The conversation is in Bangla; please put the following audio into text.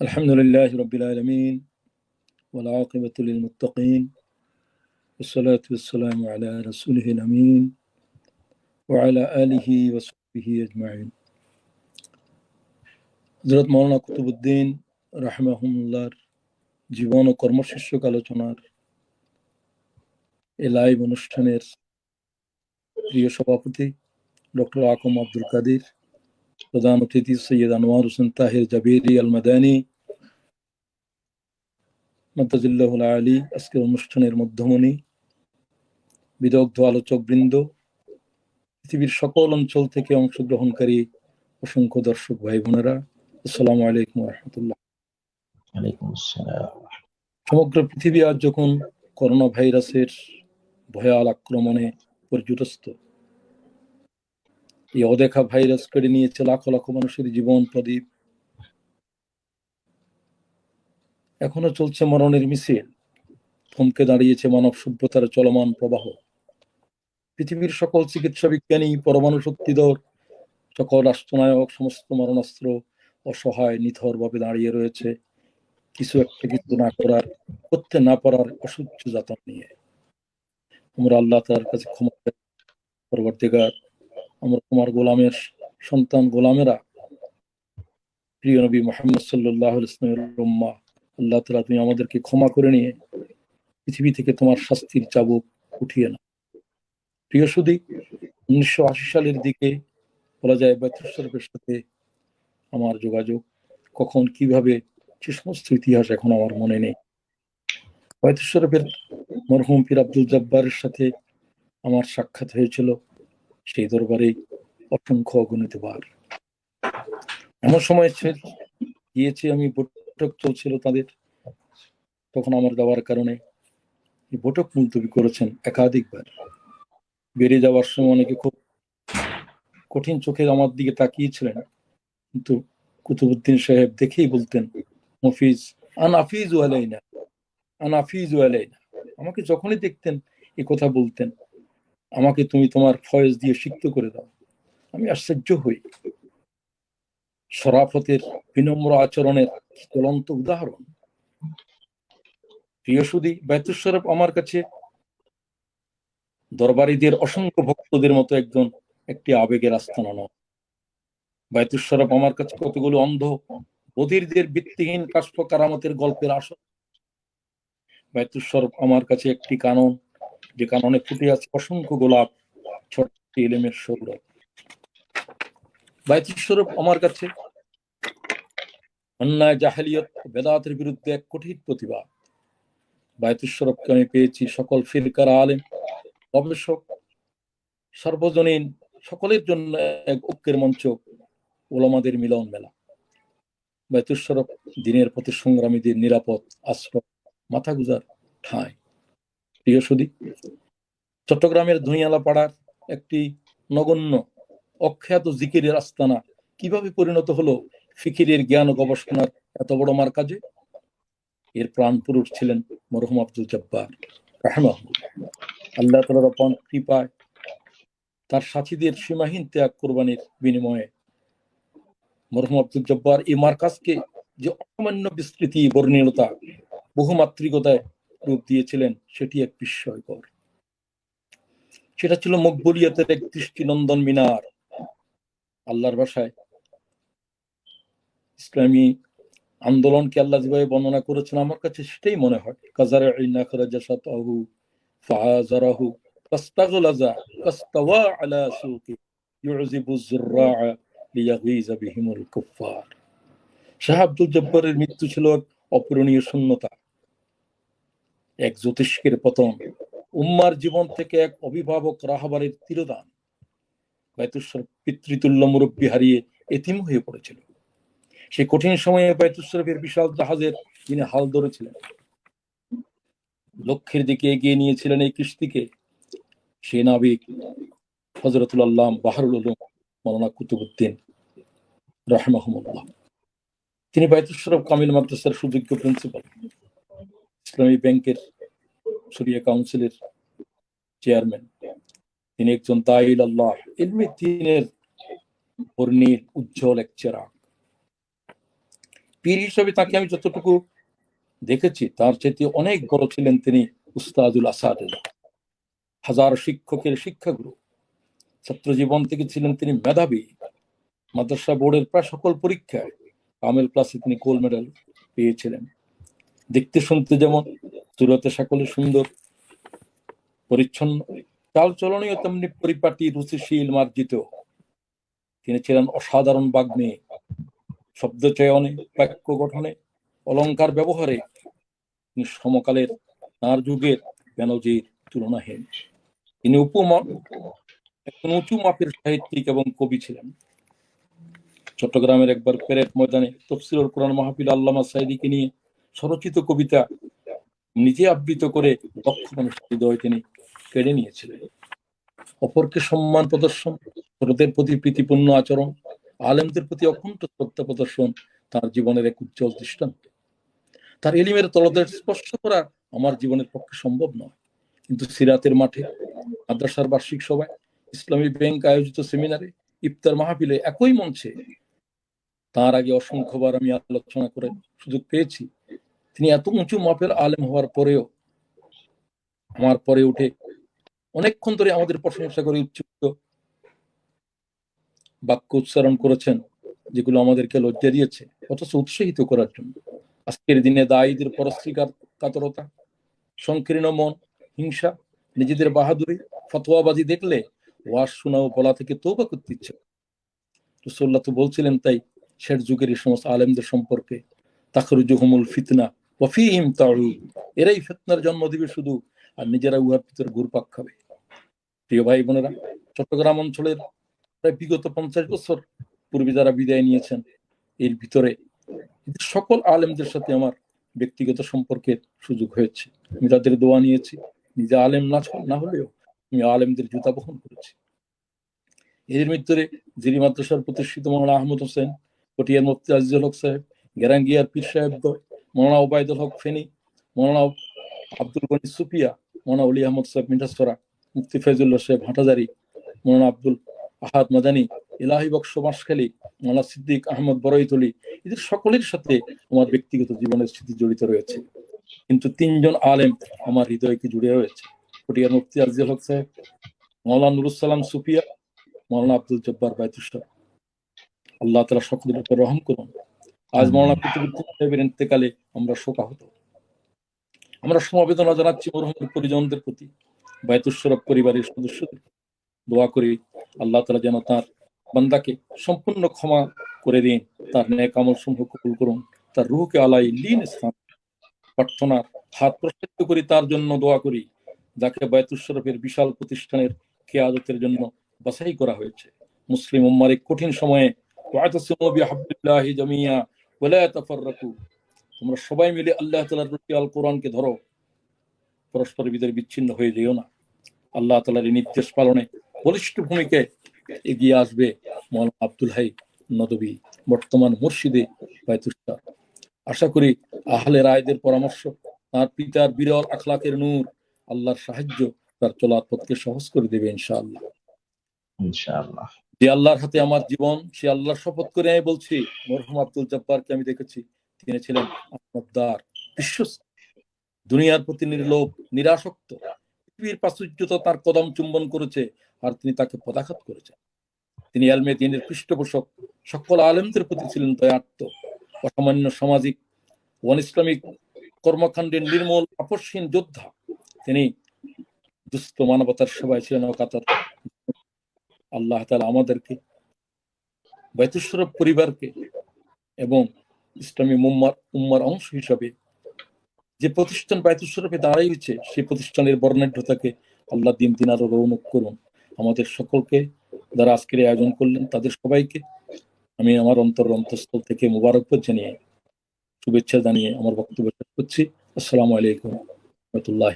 الحمد لله رب العالمين والعاقبة للمتقين والصلاة والسلام على رسوله الأمين وعلى آله وصحبه أجمعين হজরত মৌলানা কুতুবুদ্দিন রাহমাহুল্লাহর জীবন ও কর্মশীর্ষক আলোচনার এ লাইভ অনুষ্ঠানের প্রিয় সভাপতি ডক্টর আকম আব্দুল কাদির প্রধান অতিথি সৈয়দ আনোয়ার হোসেন তাহির জাবিরি আল মাদানী মতাজুল্লাহ আলী আজকের অনুষ্ঠানের মধ্যমণি বিদগ্ধ আলোচক বৃন্দ পৃথিবীর সকল অঞ্চল থেকে অংশগ্রহণকারী অসংখ্য দর্শক ভাই বোনেরা আসসালামু আলাইকুম রহমতুল্লাহ সমগ্র পৃথিবী আজ যখন করোনা ভাইরাসের ভয়াল আক্রমণে পর্যটস্ত এই অদেখা ভাইরাস কেড়ে নিয়েছে লাখো লাখো মানুষের জীবন প্রদীপ। এখনও চলছে মরণের মিছিল। থমকে দাঁড়িয়েছে মানব সভ্যতার চলমান প্রবাহ। পৃথিবীর সকল চিকিৎসা বিজ্ঞানী, পরমাণু শক্তিধর, সকল রাষ্ট্রনায়ক, সমস্ত মরণাস্ত্র অসহায় নিথর ভাবে দাঁড়িয়ে রয়েছে। কিছু একটা কিছু না করার, করতে না পারার অসহ্য যাতন নিয়ে। আমরা আল্লাহ তার কাছে ক্ষমা পরবর্তীকার আমরা তোমার গোলামের সন্তান, গোলামেরা। প্রিয় নবী মোহাম্মদ সাল্লাহ ইসলামের রম্মা আল্লাহ তালা তুমি আমাদেরকে ক্ষমা করে নিয়ে পৃথিবী থেকে তোমার শাস্তির চাবুক উঠিয়ে না প্রিয় সুদী, উনিশশো আশি সালের দিকে বলা যায় ব্যথস্বরূপের সাথে আমার যোগাযোগ। কখন, কীভাবে সে সমস্ত ইতিহাস এখন আমার মনে নেই। বয়তেশ্বরফের মরহুম পীর আব্দুল জব্বারের সাথে আমার সাক্ষাৎ হয়েছিল। সেই দরবারে অসংখ্য অগণিত বার। এমন সময় গিয়েছি, আমি বৈঠক চলছিল তাদের। তখন আমার যাওয়ার কারণে বৈঠক মুলতবি করেছেন একাধিকবার। বেরিয়ে যাওয়ার সময় অনেকে খুব কঠিন চোখে আমার দিকে তাকিয়েছিলেন। কিন্তু কুতুবুদ্দিন সাহেব দেখেই বলতেন মফিজ আন আফিজ ওয়ালাইনা আন আফিজ ওয়ালাইনা আমাকে যখনই দেখতেন, এ কথা বলতেন। আমাকে তুমি তোমার ফয়েজ দিয়ে সিক্ত করে দাও। আমি আশ্চর্য হই। সরাফতের বিনম্র আচরণের চলন্ত উদাহরণ। প্রিয় সুদী ব্যতুস্বরূপ আমার কাছে দরবারীদের অসংখ্য ভক্তদের মতো একজন একটি আবেগের আস্থানা নয়। বায়তুস্বরূপ আমার কাছে কতগুলো অন্ধ বধিরদের ভিত্তিহীন কাষ্প কারামতের গল্পের আসর। বায়তুস্বরূপ আমার কাছে একটি কানন যে কাননে ফুটে আছে, অসংখ্য গোলাপ, ছটি এলেমের সৌরভ। বায়তুস্বরূপ আমার কাছে। অন্যায়, জাহালিয়ত বেদাতের বিরুদ্ধে এক কঠিন প্রতিবাদ। বায়তুস্বরূপকে আমি পেয়েছি সকল ফিরকার আলেম, গবেষক, সর্বজনীন, সকলের জন্য এক ঐক্যের মঞ্চ, ওলামাদের মিলন মেলা। বায়তুস্বরূপ দিনের প্রতি সংগ্রামীদের নিরাপদ আশ্রয় মাথা গুজার ঠাঁই। প্রিয় সুদী চট্টগ্রামের ধুইয়ালা পাড়ার একটি নগণ্য অখ্যাত জিকিরের আস্তানা কীভাবে পরিণত হলো ফিকিরের জ্ঞান ও গবেষণার এত বড় মার কাজে এর প্রাণ পুরুষ ছিলেন মরহুম আব্দুল জব্বার আল্লাহ তালার অপান কৃপায় তার সাথীদের সীমাহীন ত্যাগ কোরবানির বিনিময়ে মরহুম আব্দুল জব্বার এই মার্কাজকে যে অসামান্য বিস্তৃতি বর্ণীয়তা বহুমাত্রিকতায় রূপ দিয়েছিলেন, সেটি এক বিস্ময়কর। সেটা ছিল মকবুলিয়াতের এক দৃষ্টিনন্দন মিনার। আল্লাহর ভাষায় ইসলামী আন্দোলনকে আল্লাহ যেভাবে বর্ণনা করেছেন, আমার কাছে সেটাই মনে হয়। কাজারে আইনা ফাজারাহু কাস্তাগলাজা কাস্তাওয়া আলা সুকি ইউজিবু বিহিমুল শাহ আব্দুল জব্বারের মৃত্যু ছিল অপূরণীয় শূন্যতা। এক জ্যোতিষ্কের পতন উম্মার জীবন থেকে এক অভিভাবক রাহাবারের তিরোদান বাইতুস্বর পিতৃতুল্য মুরব্বী হারিয়ে এতিম হয়ে পড়েছিল। সেই কঠিন সময়ে বাইতুস্বরফের বিশাল জাহাজের তিনি হাল ধরেছিলেন। লক্ষ্যের দিকে এগিয়ে নিয়েছিলেন এই কৃষ্টিকে। সে নাবিক হজরতুল আল্লাহ বাহারুল উলুম মৌলানা কুতুবুদ্দিন রাহমাহমুল্লাহ। তিনি বাইতুস্বরফ কামিল মাদ্রাসার সুযোগ্য প্রিন্সিপাল। ইসলামী ব্যাংকের শরিয়া কাউন্সিলের চেয়ারম্যান। তিনি একজন তাইল আল্লাহ। ইলমি দিনের বর্ণিল উজ্জ্বল এক চেরাগ। পীর হিসেবে তাকে আমি যতটুকু দেখেছি, তার চেয়ে অনেক বড় ছিলেন তিনি উস্তাদুল আসাদ হাজার শিক্ষকের শিক্ষাগুরু। ছাত্র জীবন থেকে ছিলেন তিনি মেধাবী। মাদ্রাসা বোর্ডের প্রায় সকল পরীক্ষায় কামেল ক্লাসে তিনি গোল্ড মেডেল পেয়েছিলেন। দেখতে শুনতে যেমন তুলতে সকলে সুন্দর, পরিচ্ছন্ন। চাল চলনীয় তেমনি পরিপাটি রুচিশীল মার্জিত। তিনি ছিলেন অসাধারণ বাগ্মী। শব্দ চয়নে, বাক্য গঠনে অলংকার ব্যবহারে তিনি সমকালের তাঁর যুগের বেনজির তুলনাহীন। তিনি উপমা, একজন উঁচু মাপের সাহিত্যিক এবং কবি ছিলেন। চট্টগ্রামের একবার প্যারেড ময়দানে তফসিলুল কোরআন মাহফিল আল্লামা সাইদিকে নিয়ে স্বরচিত কবিতা নিজে আবৃত করে লক্ষ মানুষের হৃদয় তিনি কেড়ে নিয়েছিলেন। অপরকে সম্মান প্রদর্শন, ছোটদের প্রতি প্রীতিপূর্ণ আচরণ, আলেমদের প্রতি অকুণ্ঠ শ্রদ্ধা প্রদর্শন তার জীবনের এক উজ্জ্বল দৃষ্টান্ত। তার এলিমের তলদের স্পর্শ করা আমার জীবনের পক্ষে সম্ভব নয়। কিন্তু সিরাতের মাঠে, মাদ্রাসার বার্ষিক সভায়, ইসলামী ব্যাংক আয়োজিত সেমিনারে, ইফতার মাহফিলে একই মঞ্চে তার আগে অসংখ্যবার আমি আলোচনা করে সুযোগ পেয়েছি। তিনি এত উঁচু মাপের আলেম হওয়ার পরেও, আমার পরে উঠে অনেকক্ষণ ধরে আমাদের প্রশংসা করে উচ্চুক্ত বাক্য উচ্চারণ করেছেন, যেগুলো আমাদেরকে লজ্জা দিয়েছে, অথচ উৎসাহিত করার জন্য। আজকের দিনে দায়ীদের পরশ্রীকার কাতরতা, সংকীর্ণ মন, হিংসা, নিজেদের বাহাদুরি, ফতোয়াবাজি দেখলে ওয়াজ শোনা ও বলা থেকে তোবা করতে ইচ্ছে রসোল্লা তো বলছিলেন তাই, শেষ যুগের এই সমস্ত আলেমদের সম্পর্কে তাকরুজুহমুল ফিতনা ওয়াফিহিম তাড়ু এরাই ফিতনার জন্ম দিবে শুধু, আর নিজেরা উহার ভিতরে ঘুরপাক খাবে। প্রিয় ভাই বোনেরা, চট্টগ্রাম অঞ্চলের প্রায় বিগত পঞ্চাশ বছর পূর্বে যারা বিদায় নিয়েছেন, এর ভিতরে সকল আলেমদের সাথে আমার ব্যক্তিগত সম্পর্কের সুযোগ হয়েছে। আমি তাদের দোয়া নিয়েছি, নিজে আলেম না না হলেও আমি আলেমদের জুতা বহন করেছি। এর ভিতরে জিরি মাদ্রাসার প্রতিষ্ঠিত মৌলানা আহমদ হোসেন, পটিয়ার মুফতি আজিজুল হক সাহেব, গেরাঙ্গিয়ার পীর সাহেব মৌলানা ওবায়দুল হক ফেনী, মৌলানা আব্দুল গনি সুফিয়া মৌলানা অলি আহমদ সাহেব মিঠাসরা মুক্তি ফৈজুল্লাহ সাহেব হাটাজারি, মৌলানা আব্দুল আহাদ মাদানী, ইলাহি বক্স মাসখালী, মৌলানা সিদ্দিক আহমদ বরৈতলি এদের সকলের সাথে আমার ব্যক্তিগত জীবনের স্মৃতি জড়িত রয়েছে। কিন্তু তিনজন আলেম আমার হৃদয়কে জুড়ে রয়েছে। পটিয়ার মুফতি আজিজুল হক সাহেব, মৌলানা নুরুসালাম সুফিয়া মৌলানা আব্দুল জব্বার বাইতুসাহ আল্লাহ তালা সকলের উপর রহম করুন। আজ মৌলানা কুতুবুদ্দিন ইন্তেকালে আমরা শোকাহত। আমরা সমবেদনা জানাচ্ছি মরহুমের পরিজনদের প্রতি বায়তুসরফ পরিবারের সদস্যদের দোয়া করি আল্লাহ তালা যেন তার বান্দাকে সম্পূর্ণ ক্ষমা করে দিন তার ন্যায় কামল সমূহ কবুল করুন তার রুহকে আলাই লিন স্থান প্রার্থনার হাত প্রসারিত করি তার জন্য দোয়া করি যাকে বায়তুসরফের বিশাল প্রতিষ্ঠানের কেয়াদতের জন্য বাছাই করা হয়েছে। মুসলিম উম্মার কঠিন সময়ে তোমরা সবাই মিলে আল্লাহ তালার রুটি আল কোরআনকে ধরো। পরস্পর বিদের বিচ্ছিন্ন হয়ে যেও না। আল্লাহ তালার এই নির্দেশ পালনে বলিষ্ঠ ভূমিকায় এগিয়ে আসবে মৌলানা আব্দুল হাই নদবী, বর্তমান মুর্শিদে আশা করি আহলে রায়দের পরামর্শ, তার পিতার বিরল আখলাকের নূর, আল্লাহর সাহায্য তার চলার পথকে সহজ করে দেবে ইনশাআল্লাহ। ইনশাআল্লাহ। যে আল্লাহর হাতে আমার জীবন, সে আল্লাহর শপথ করে আমি বলছি মরহুম আব্দুল জব্বারকে আমি দেখেছি, তিনি ছিলেন আপনার বিশ্বস্ত। দুনিয়ার প্রতি নির্লোভ, নিরাসক্ত, পৃথিবীর প্রাচুর্যতা তার কদম চুম্বন করেছে আর তিনি তাকে পদাঘাত করেছেন। তিনি আলমে দিনের পৃষ্ঠপোষক, সকল আলেমদের প্রতি ছিলেন দয়াত্ম অসামান্য সামাজিক ওয়ান ইসলামিক কর্মকাণ্ডের নির্মূল আপসহীন যোদ্ধা। তিনি দুস্থ মানবতার সেবায় ছিলেন অকাতর। আল্লাহ তালা আমাদেরকে বাইতুসরফ পরিবারকে এবং ইসলামী মুম্মার উম্মার অংশ হিসাবে যে প্রতিষ্ঠান বাইতুসরফে দাঁড়াইছে সেই প্রতিষ্ঠানের বর্ণাঢ্যতাকে আল্লাহ দিন দিন আরও রৌনক করুন। আমাদের সকলকে যারা আজকের আয়োজন করলেন, তাদের সবাইকে আমি আমার অন্তর অন্তঃস্থল থেকে মুবারকবাদ জানিয়ে, শুভেচ্ছা জানিয়ে আমার বক্তব্য শেষ করছি। আসসালামু আলাইকুম রহমতুল্লাহ